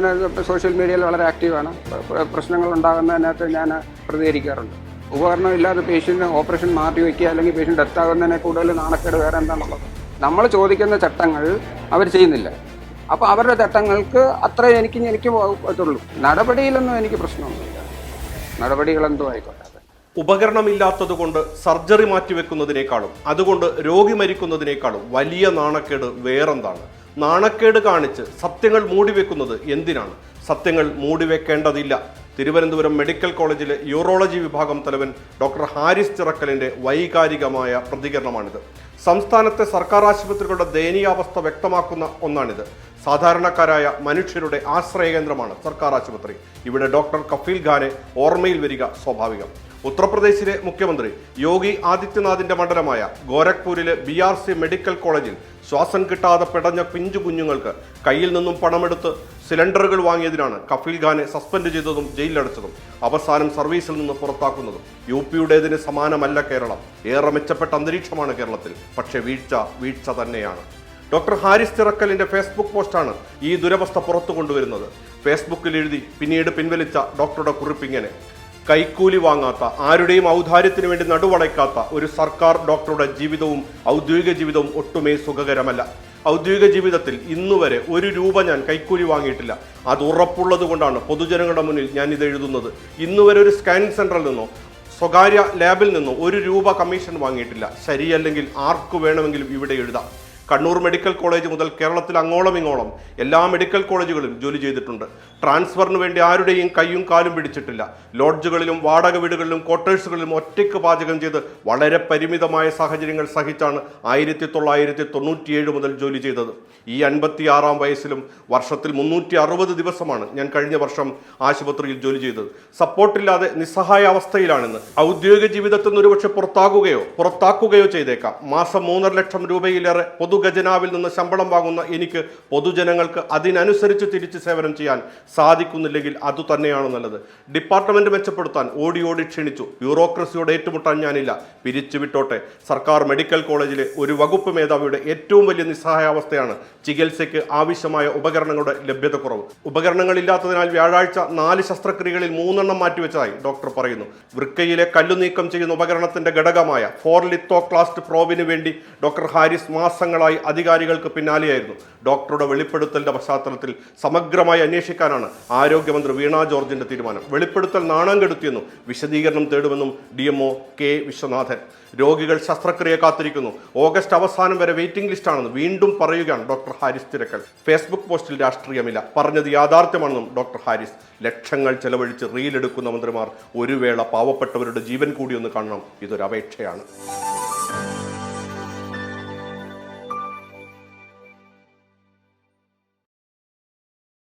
ഞാൻ സോഷ്യൽ മീഡിയയിൽ വളരെ ആക്റ്റീവാണ്. പ്ര- പ്രശ്നങ്ങൾ ഉണ്ടാകുന്നതിനകത്ത് ഞാൻ പ്രതികരിക്കാറുണ്ട്. ഉപകരണം ഇല്ലാതെ പേഷ്യന്റിന് ഓപ്പറേഷൻ മാറ്റി വയ്ക്കുക അല്ലെങ്കിൽ പേഷ്യന്റ് ഡെത്ത് ആകുന്നതിനെ കൂടുതൽ നാണക്കേട് വേറെ എന്താണുള്ളത്? നമ്മൾ ചോദിക്കുന്ന ചട്ടങ്ങൾ അവർ ചെയ്യുന്നില്ല. അപ്പോൾ അവരുടെ ചട്ടങ്ങൾക്ക് അത്ര എനിക്ക് എനിക്ക് പറ്റുള്ളൂ നടപടിയിലൊന്നും എനിക്ക് പ്രശ്നമൊന്നുമില്ല. നടപടികൾ എന്തോ ആയിക്കോട്ടെ. ഉപകരണമില്ലാത്തത് കൊണ്ട് സർജറി മാറ്റിവെക്കുന്നതിനേക്കാളും അതുകൊണ്ട് രോഗി മരിക്കുന്നതിനേക്കാളും വലിയ നാണക്കേട് വേറെന്താണ്? നാണക്കേട് കാണിച്ച് സത്യങ്ങൾ മൂടിവെക്കുന്നത് എന്തിനാണ്? സത്യങ്ങൾ മൂടിവെക്കേണ്ടതില്ല തിരുവനന്തപുരം മെഡിക്കൽ കോളേജിലെ യൂറോളജി വിഭാഗം തലവൻ ഡോക്ടർ ഹാരിസ് ചിറക്കലിന്റെ വൈകാരികമായ പ്രതികരണമാണിത്. സംസ്ഥാനത്തെ സർക്കാർ ആശുപത്രികളുടെ ദയനീയാവസ്ഥ വ്യക്തമാക്കുന്ന ഒന്നാണിത്. സാധാരണക്കാരായ മനുഷ്യരുടെ ആശ്രയ കേന്ദ്രമാണ് സർക്കാർ ആശുപത്രി. ഇവിടെ ഡോക്ടർ കഫീൽ ഖാനെ ഓർമ്മയിൽ വരിക സ്വാഭാവികം. ഉത്തർപ്രദേശിലെ മുഖ്യമന്ത്രി യോഗി ആദിത്യനാഥിന്റെ മണ്ഡലമായ ഗോരഖ്പൂരിലെ ബി ആർ സി മെഡിക്കൽ കോളേജിൽ ശ്വാസം കിട്ടാതെ പിടഞ്ഞ പിഞ്ചു കുഞ്ഞുങ്ങൾക്ക് കയ്യിൽ നിന്നും പണമെടുത്ത് സിലിണ്ടറുകൾ വാങ്ങിയതിനാണ് കഫീൽ ഖാനെ സസ്പെൻഡ് ചെയ്തതും ജയിലിലടച്ചതും അവസാനം സർവീസിൽ നിന്ന് പുറത്താക്കുന്നതും യു പിയുടേതിന് സമാനമല്ല കേരളം. ഏറെ മെച്ചപ്പെട്ട അന്തരീക്ഷമാണ് കേരളത്തിൽ. പക്ഷേ വീഴ്ച വീഴ്ച തന്നെയാണ്. ഡോക്ടർ ഹാരിസ് തിറക്കലിന്റെ ഫേസ്ബുക്ക് പോസ്റ്റാണ് ഈ ദുരവസ്ഥ പുറത്തു കൊണ്ടുവരുന്നത്. ഫേസ്ബുക്കിൽ എഴുതി പിന്നീട് പിൻവലിച്ച ഡോക്ടറുടെ കുറിപ്പിങ്ങനെ കൈക്കൂലി വാങ്ങാത്ത ആരുടെയും ഔദാര്യത്തിന് വേണ്ടി നടുവളയ്ക്കാത്ത ഒരു സർക്കാർ ഡോക്ടറുടെ ജീവിതവും ഔദ്യോഗിക ജീവിതവും ഒട്ടുമേ സുഖകരമല്ല. ഔദ്യോഗിക ജീവിതത്തിൽ ഇന്നുവരെ ഒരു രൂപ ഞാൻ കൈക്കൂലി വാങ്ങിയിട്ടില്ല. അത് ഉറപ്പുള്ളത് കൊണ്ടാണ് പൊതുജനങ്ങളുടെ മുന്നിൽ ഞാൻ ഇത് എഴുതുന്നത്. ഇന്നുവരെ ഒരു സ്കാൻ സെന്ററിൽ നിന്നോ സ്വകാര്യ ലാബിൽ നിന്നോ ഒരു രൂപ കമ്മീഷൻ വാങ്ങിയിട്ടില്ല. ശരിയല്ലെങ്കിൽ ആർക്കു വേണമെങ്കിലും ഇവിടെ എഴുതാം. കണ്ണൂർ മെഡിക്കൽ കോളേജ് മുതൽ കേരളത്തിൽ അങ്ങോളം ഇങ്ങോളം എല്ലാ മെഡിക്കൽ കോളേജുകളും ജോലി ചെയ്തിട്ടുണ്ട്. ട്രാൻസ്ഫറിന് വേണ്ടി ആരുടെയും കൈയും കാലും പിടിച്ചിട്ടില്ല. ലോഡ്ജുകളിലും വാടക വീടുകളിലും ക്വാർട്ടേഴ്സുകളിലും ഒറ്റയ്ക്ക് പാചകം ചെയ്ത് വളരെ പരിമിതമായ സാഹചര്യങ്ങൾ സഹിച്ചാണ് ആയിരത്തി തൊള്ളായിരത്തി തൊണ്ണൂറ്റിയേഴ് മുതൽ ജോലി ചെയ്തത്. ഈ അൻപത്തിയാറാം വയസ്സിലും വർഷത്തിൽ മുന്നൂറ്റി അറുപത് ദിവസമാണ് ഞാൻ കഴിഞ്ഞ വർഷം ആശുപത്രിയിൽ ജോലി ചെയ്തത്. സപ്പോർട്ടില്ലാതെ നിസ്സഹായ അവസ്ഥയിലാണെന്ന് ഔദ്യോഗിക ജീവിതത്തിൽ നിന്ന് ഒരുപക്ഷെ പുറത്താകുകയോ പുറത്താക്കുകയോ ചെയ്തേക്കാം. മാസം മൂന്നര ലക്ഷം രൂപയിലേറെ പൊതുഖജനാവിൽ നിന്ന് ശമ്പളം വാങ്ങുന്ന എനിക്ക് പൊതുജനങ്ങൾക്ക് അതിനനുസരിച്ച് തിരിച്ച് സേവനം ചെയ്യാൻ സാധിക്കുന്നില്ലെങ്കിൽ അതുതന്നെയാണ് നല്ലത്. ഡിപ്പാർട്ട്മെന്റ് മെച്ചപ്പെടുത്താൻ ഓടി ഓടി ക്ഷണിച്ചു. ബ്യൂറോക്രസിയോട് ഏറ്റുമുട്ടാൻ ഞാനില്ല. പിരിച്ചുവിട്ടോട്ടെ. സർക്കാർ മെഡിക്കൽ കോളേജിലെ ഒരു വകുപ്പ് മേധാവിയുടെ ഏറ്റവും വലിയ നിസ്സഹായാവസ്ഥയാണ് ചികിത്സയ്ക്ക് ആവശ്യമായ ഉപകരണങ്ങളുടെ ലഭ്യതക്കുറവ്. ഉപകരണങ്ങളില്ലാത്തതിനാൽ വ്യാഴാഴ്ച നാല് ശസ്ത്രക്രിയകളിൽ മൂന്നെണ്ണം മാറ്റിവെച്ചതായി ഡോക്ടർ പറയുന്നു. വൃക്കയിലെ കല്ലു നീക്കം ചെയ്യുന്ന ഉപകരണത്തിന്റെ ഘടകമായ ഫോർ ലിത്തോക്ലാസ്റ്റ് പ്രോബിന് വേണ്ടി ഡോക്ടർ ഹാരിസ് മാസങ്ങളായി അധികാരികൾക്ക് പിന്നാലെയായിരുന്നു. ഡോക്ടറുടെ വെളിപ്പെടുത്തലിന്റെ പശ്ചാത്തലത്തിൽ സമഗ്രമായി അന്വേഷിക്കാനാണ് ആരോഗ്യമന്ത്രി വീണ ജോർജിന്റെ തീരുമാനം. വെളിപ്പെടുത്തൽ നാണം കെടുത്തിയെന്നും വിശദീകരണം തേടുമെന്നും ഡി എംഒ കെ വിശ്വനാഥൻ. രോഗികൾ ശസ്ത്രക്രിയ കാത്തിരിക്കുന്നു. ഓഗസ്റ്റ് അവസാനം വരെ വെയിറ്റിംഗ് ലിസ്റ്റാണെന്ന് വീണ്ടും പറയുകയാണ് ഡോക്ടർ ഹാരിസ് തിരക്കൽ. ഫേസ്ബുക്ക് പോസ്റ്റിൽ രാഷ്ട്രീയമില്ല പറഞ്ഞത് യാഥാർത്ഥ്യമാണെന്നും ഡോക്ടർ ഹാരിസ്. ലക്ഷങ്ങൾ ചെലവഴിച്ച് റീലെടുക്കുന്ന മന്ത്രിമാർ ഒരു വേള പാവപ്പെട്ടവരുടെ ജീവൻ കൂടിയൊന്ന് കാണണം. ഇതൊരു അപേക്ഷയാണ്.